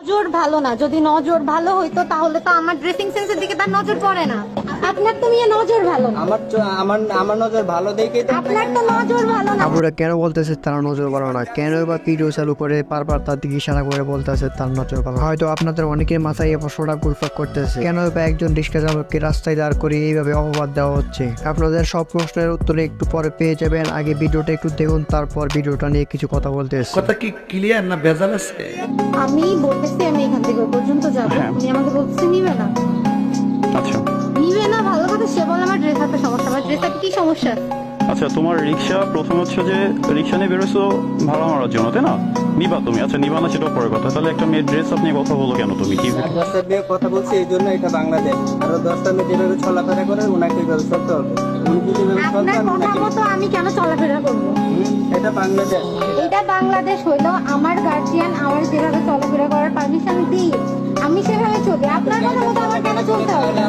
নজর ভালো না। যদি নজর ভালো হইতো তাহলে তো আমার ড্রেসিং সেন্সের দিকে তার নজর পড়ে না। আপনার তো মেয়ে নজর ভালো। আমার আমার আমার নজর ভালো দেখেই তো আপনার তো নজর ভালো না। আপুরা কেন বলতেছে তার নজর ভালো না? কেন বা ভিডিও চালু করে বারবার তার দিকে ইশারা করে বলতেছে তার নজর ভালো হয়তো আপনাদের অনেকের মাথায় এই প্রশ্নটা ঘুরপাক করতেছে। কেন বা একজন রিক্সা চালককে রাস্তায় দাঁড় করে এইভাবে অপবাদ দেওয়া হচ্ছে? আপনাদের সব প্রশ্নের উত্তরে একটু পরে পেয়ে যাবেন। আগে ভিডিওটা একটু দেখুন তারপর ভিডিওটা নিয়ে কিছু কথা বলতে কথা কি ক্লিয়ার না ভেজাল আছে? আমি বলতেছি আমি এখান থেকে পর্যন্ত যাব। হ্যাঁ। আমাকে বলতেছে নিবে না। সে বলে আমার ড্রেস হাতে সমস্যা। আমার ড্রেস কি সমস্যা? আচ্ছা তোমার রিক্সা প্রথম হচ্ছে যে রিক্সা নিয়ে বেরোছো ভাড়া মারার জন্য তাই না? নিবা তুমি। আচ্ছা নিবা না সেটাও পরে কথা। তাহলে একটা মেয়ের ড্রেস আপনি কথা বলো কেন তুমি কি? দশটা মেয়ে কথা বলছি এই জন্য এটা বাংলাদেশ। আরও দশটা মেয়ে যেভাবে চলাফেরা করে ওনাকে এইভাবে চলতে হবে। এভাবে চলতে আপনার আমি কথা মতো আমি কেন চলাফেরা করব? এটা বাংলাদেশ। এটা বাংলাদেশ হইল আমার গার্জিয়ান আমার যেভাবে চলাফেরা করার পারমিশন দিই আমি সেভাবে চলি। আপনার কথা মতো আমার কেন চলতে হবে?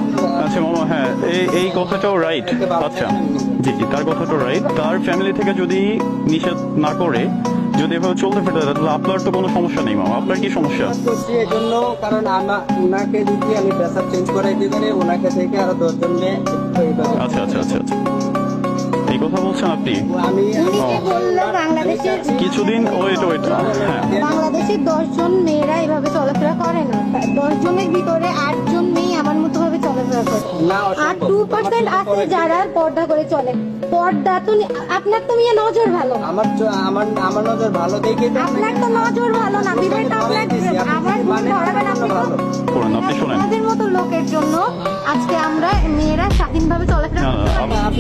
আচ্ছা মামা হ্যাঁ এই এই কথাটাও রাইট আচ্ছা। জি জি তার কথাটাও রাইট তার ফ্যামিলি থেকে যদি নিষেধ না করে যদি এভাবে চলতে ফেটে যায় তাহলে আপনার তো কোনো সমস্যা নেই মামা। আপনার কি সমস্যা? করছি এই জন্য কারণ ওনাকে যদি আমি পেশা চেঞ্জ করাই দিতে পারি ওনাকে থেকে আরও দশজন মেয়ে আচ্ছা আচ্ছা আচ্ছা আচ্ছা। কথা বলছেন আপনি? আমি বলল বাংলাদেশের কিছুদিন ওয়েট ওয়েট। হ্যাঁ বাংলাদেশের দশজন মেয়েরা এভাবে চলাফেরা করে না। দশ জনের ভিতরে আটজন মেয়ে আমার মতো ভাবে চলাফেরা করে। আর টু পার্সেন্ট আছে যারা পর্দা করে চলে। পর্দা তো আপনার তো মেয়ে নজর ভালো। আমার আমার আমার নজর ভালো দেখেই তো আপনার তো নজর ভালো না আপনার আমার ধরাবেন আপনি করেন আপনি শোনেন। আমাদের মতো লোকের জন্য আজকে আমরা মেয়েরা স্বাধীনভাবে চলাফেরা।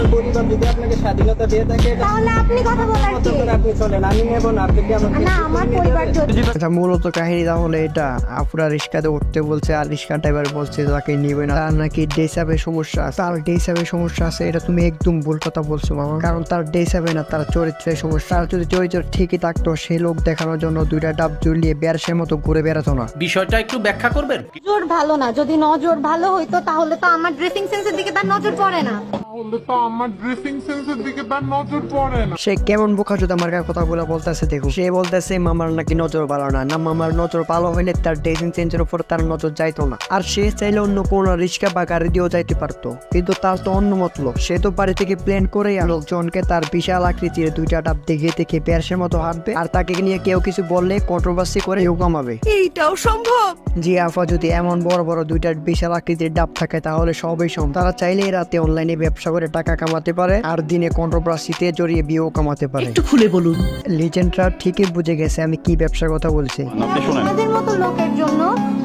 আপনার পরিবার যদি আপনাকে স্বাধীনতা দিয়ে থাকে তাহলে আপনি কথা বলার কি? আপনি চলেন আমি নেব না আপনি কি আমাকে না আমার পরিবার যদি আচ্ছা মূলত কাহিনী তাহলে এটা আপুরা রিক্সাতে উঠতে বলছে আর রিক্সা ড্রাইভার বলছে তাকে নিবে না। তার নাকি ডেসাবে সমস্যা আছে। তার ডেসাবে সমস্যা আছে এটা তুমি একদম ভুল কথা বলছো মামা। কারণ তার ডেসাবে না তার চরিত্রের সমস্যা। আর যদি চরিত্র ঠিকই থাকতো সেই লোক দেখানোর জন্য দুইটা ডাব ঝুলিয়ে বেড়াসের মতো ঘুরে বেড়াতো না। বিষয়টা একটু ব্যাখ্যা করবেন? নজর ভালো না যদি নজর ভালো হইতো তাহলে তো আমার ড্রেসিং সেন্সের দিকে তার নজর পড়ে না। তাহলে তো আমার ড্রেসিং সেন্সের দিকে তার নজর পড়ে না। সে কেমন বোকা যদি আমার কথা বলে বলতেছে দেখো। সে বলতেছে মামার নাকি নজর ভালো না। না মামার নজর ভালো হইলে তার ড্রেসিং সেন্সের উপর তার নজর যাইতো না। আর সে চাইলে অন্য কোন রিক্সা বা গাড়ি দিয়েও যাইতে পারতো। কিন্তু তার তো অন্য মতলব। সে তো বাড়ি থেকে প্ল্যান করে লোকজনকে তার বিশাল আকৃতির দুইটা ডাব দেখে দেখে প্যারসের মতো হাঁটবে। আর তাকে নিয়ে কেউ কিছু বললে কন্ট্রোভার্সি করে কেউ কামাবে। এইটাও সম্ভব? জি আফা যদি এমন বড় বড় দুইটা বিশাল আকৃতির ডাব থাকে তাহলে সবই সম্ভব। তারা চাইলে রাতে অনলাইনে ব্যবসা করে টাকা কামাতে পারে আর দিনে কন্ট্রোভার্সিতে জড়িয়ে বিয়েও কামাতে পারে। একটু খুলে বলুন। লিজেন্ডরা ঠিকই বুঝে গেছে আমি কি ব্যবসার কথা বলছি। আপনি শোনেন। আমাদের মতো লোকের জন্য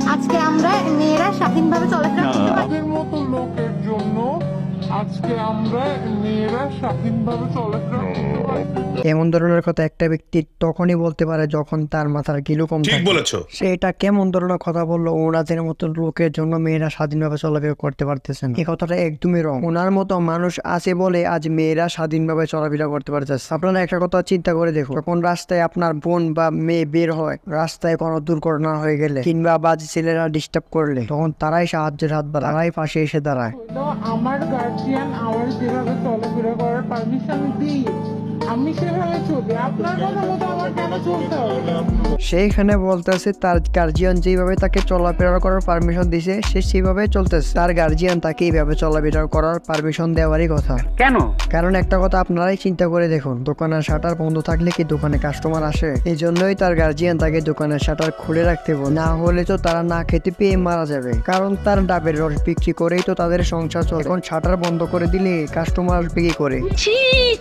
আজকে আমরা মেয়েরা স্বাধীনভাবে চলাফেরা করতে পারি আজকে আমরা মেয়েরা স্বাধীনভাবে চলাফেরা করতে পারি এমন ধরনের কথা একটা ব্যক্তি তখনই বলতে পারে যখন তার মাথার গিলু কম ঠিক থাকে। বলেছ। সে এটা কেমন ধরনের কথা বলল ওনাদের মতো লোকের জন্য মেয়েরা স্বাধীনভাবে চলাফেরা করতে পারতেছে না। এই কথাটা একদমই রং ওনার মতো মানুষ আছে বলে আজ মেয়েরা স্বাধীনভাবে চলাফেরা করতে পারতেছে। আপনারা একটা কথা চিন্তা করে দেখুন যখন রাস্তায় আপনার বোন বা মেয়ে বের হয় রাস্তায় কোনো দুর্ঘটনা হয়ে গেলে কিংবা বাজে ছেলেরা ডিস্টার্ব করলে তখন তারাই সাহায্যের হাত বাড়ায় তারাই পাশে এসে দাঁড়ায়। আমার গার্জিয়ান আওয়ার্স যেভাবে চলাফেরা করার পারমিশন দিই। আমি সেভাবে চলি আপনার কথা মতো আমার কেন চলতে হবে? সেইখানে বলতেছে তার গার্জিয়ান যেভাবে তাকে চলাফেরা করার পারমিশন দিছে সে সেভাবে চলতেছে। তার গার্জিয়ান তাকে এইভাবে চলাফেরা করার পারমিশন দেওয়ারই কথা। কেন? কারণ একটা কথা আপনারাই চিন্তা করে দেখুন দোকানের শাটার বন্ধ থাকলে কি দোকানে কাস্টমার আসে? এই জন্যই তার গার্জিয়ান তাকে দোকানের শাটার খুলে রাখতে বলে। না হলে তো তারা না খেতে পেয়ে মারা যাবে। কারণ তার ডাবের রস বিক্রি করেই তো তাদের সংসার চলে। এখন শাটার বন্ধ করে দিলে কাস্টমার আসবে কি করে? ছি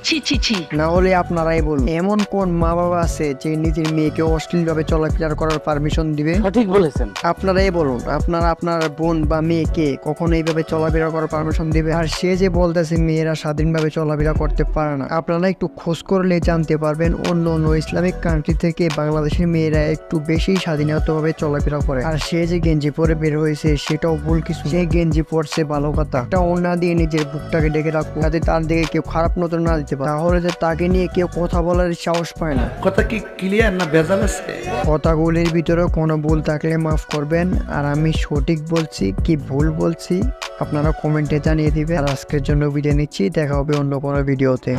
ছি ছি ছি। না হলে আপনারাই বলুন। এমন কোন মা বাবা আছে যে নিজের মেয়েকে অশ্লীল ভাবে চলাফেরা করার পারমিশন দিবে? সঠিক বলেছেন। আপনারাই বলুন আপনারা আপনার বোন বা মেয়েকে কখনো এইভাবে চলাফেরা করার পারমিশন দিবে? আর সে যে বলতেছে মেয়েরা স্বাধীনভাবে চলাফেরা করতে পারে না আপনারা একটু খোঁজ করলে জানতে পারবেন অন্য অন্য ইসলামিক কান্ট্রি থেকে বাংলাদেশের মেয়েরা একটু বেশি স্বাধীনতাভাবে চলাফেরা করে। আর সে যে গেঞ্জি পরে বের হয়েছে সেটাও ভুল কিছু সে গেঞ্জি পরছে ভালো কথা একটা ওনা দিয়ে নিজের বুকটাকে ডেকে রাখব যাতে তার দিকে কেউ খারাপ নজর না দিতে পারে। তাহলে যে তাকে নিয়ে কেউ কথা বলার সাহস পায় না। কথা কি ক্লিয়ার না ভেজাল আছে? কথাগুলির ভিতরে কোনো ভুল থাকলে মাফ করবেন। আর আমি সঠিক বলছি কি ভুল বলছি আপনারা কমেন্টে জানিয়ে দিবেন। আর আজকের জন্য ভিডিও নিচ্ছি দেখা হবে অন্য কোনো ভিডিওতে।